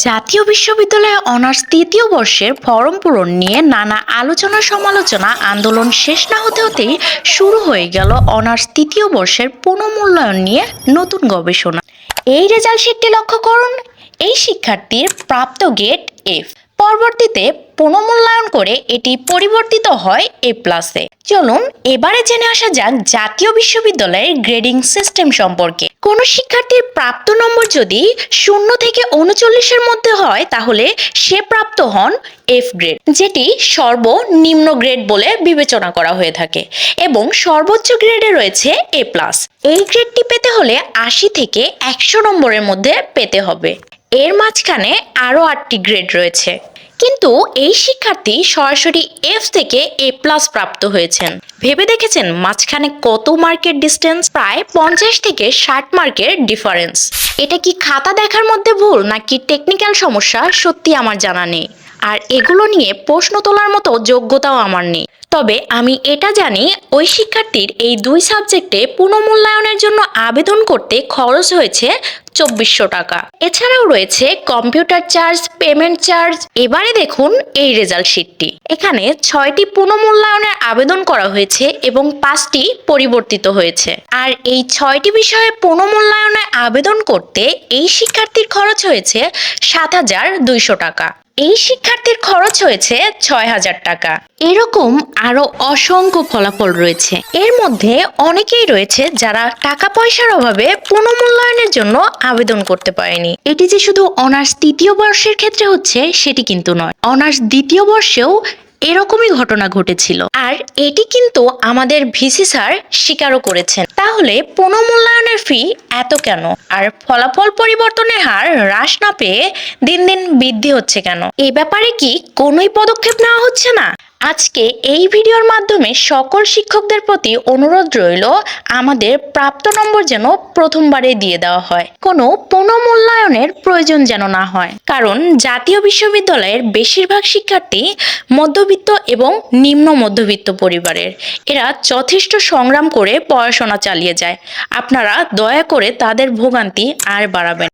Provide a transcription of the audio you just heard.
জাতীয় বিশ্ববিদ্যালয়ে অনার্স তৃতীয় বর্ষের ফরম পূরণ নিয়ে নানা আলোচনা সমালোচনা আন্দোলন শেষ না হতে হতেই শুরু হয়ে গেল অনার্স তৃতীয় বর্ষের পুনঃমূল্যায়ন নিয়ে নতুন গবেষণা। এই রেজাল্ট শিটটি লক্ষ্য করুন। এই শিক্ষার্থীর প্রাপ্ত গেট এফ পরবর্তীতে পুনঃমূল্যায়ন করে এটি পরিবর্তিত হয় এ। প্লাসে চলুন, এবারে জেনে আসা যাক জাতীয় বিশ্ববিদ্যালয়ের গ্রেডিং সিস্টেম সম্পর্কে। কোনো শিক্ষার্থীর প্রাপ্ত নম্বর যদি শূন্য থেকে উনচল্লিশের মধ্যে হয়, তাহলে সে প্রাপ্ত হন এফ গ্রেড যেটি সর্বনিম্ন গ্রেড বলে বিবেচনা করা হয়ে থাকে। এবং সর্বোচ্চ গ্রেডে রয়েছে এ প্লাস এই গ্রেডটি পেতে হলে আশি থেকে একশো নম্বরের মধ্যে পেতে হবে। এর মাঝখানে আরও আটটি গ্রেড রয়েছে। কিন্তু এই শিক্ষার্থী সরাসরি এফ থেকে এ প্লাস প্রাপ্ত হয়েছেন। ভেবে দেখেছেন মাঝখানে কত মার্কের ডিস্টেন্স প্রায় পঞ্চাশ থেকে ষাট মার্কের ডিফারেন্স এটা কি খাতা দেখার মধ্যে ভুল নাকি টেকনিক্যাল সমস্যা? সত্যি আমার জানা নেই। আর এগুলো নিয়ে প্রশ্ন তোলার মতো যোগ্যতাও আমার নেই। তবে আমি এটা জানি, ওই শিক্ষার্থীর এই দুই সাবজেক্টে পুনঃমূল্যায়নের জন্য আবেদন করতে খরচ হয়েছে চব্বিশশো টাকা। এছাড়াও রয়েছে কম্পিউটার চার্জ, পেমেন্ট চার্জ, এবারে দেখুন এই রেজাল্ট শিটটি। এখানে ছয়টি পুনঃমূল্যায়নের আবেদন করা হয়েছে এবং পাঁচটি পরিবর্তিত হয়েছে। আর এই ছয়টি বিষয়ে পুনঃমূল্যায়নে আবেদন করতে এই শিক্ষার্থীর খরচ হয়েছে সাত হাজার দুইশো টাকা। এই শিক্ষার্থীর খরচ হয়েছে ছয় হাজার টাকা। এরকম আরও অসংখ্য ফলাফল রয়েছে। এর মধ্যে অনেকেই রয়েছে যারা টাকা পয়সার অভাবে পুনঃমূল্যায়নের জন্য আবেদন করতে পারেনি। এটি যে শুধু অনার্স তৃতীয় বর্ষের ক্ষেত্রে হচ্ছে, সেটি কিন্তু নয়। অনার্স দ্বিতীয় বর্ষেও এরকমই ঘটনা ঘটেছিল। আর এটি কিন্তু আমাদের ভিসি স্যার স্বীকারও করেছেন। তাহলে পুনঃমূল্যায়নের ফি এত কেন? আর ফলাফল পরিবর্তনের হার হ্রাস না পেয়ে দিন দিন বৃদ্ধি হচ্ছে কেন? এ ব্যাপারে কি কোনোই পদক্ষেপ নেওয়া হচ্ছে না? আজকে এই ভিডিওর মাধ্যমে সকল শিক্ষকদের প্রতি অনুরোধ রইল আমাদের প্রাপ্ত নম্বর যেন প্রথমবারে দিয়ে দেওয়া হয়। কোনো পুনঃমূল্যায়নের প্রয়োজন যেন না হয়। কারণ জাতীয় বিশ্ববিদ্যালয়ের বেশিরভাগ শিক্ষার্থী মধ্যবিত্ত এবং নিম্ন মধ্যবিত্ত পরিবারের। এরা যথেষ্ট সংগ্রাম করে পড়াশোনা চালিয়ে যায়। আপনারা দয়া করে তাদের ভোগান্তি আর বাড়াবেন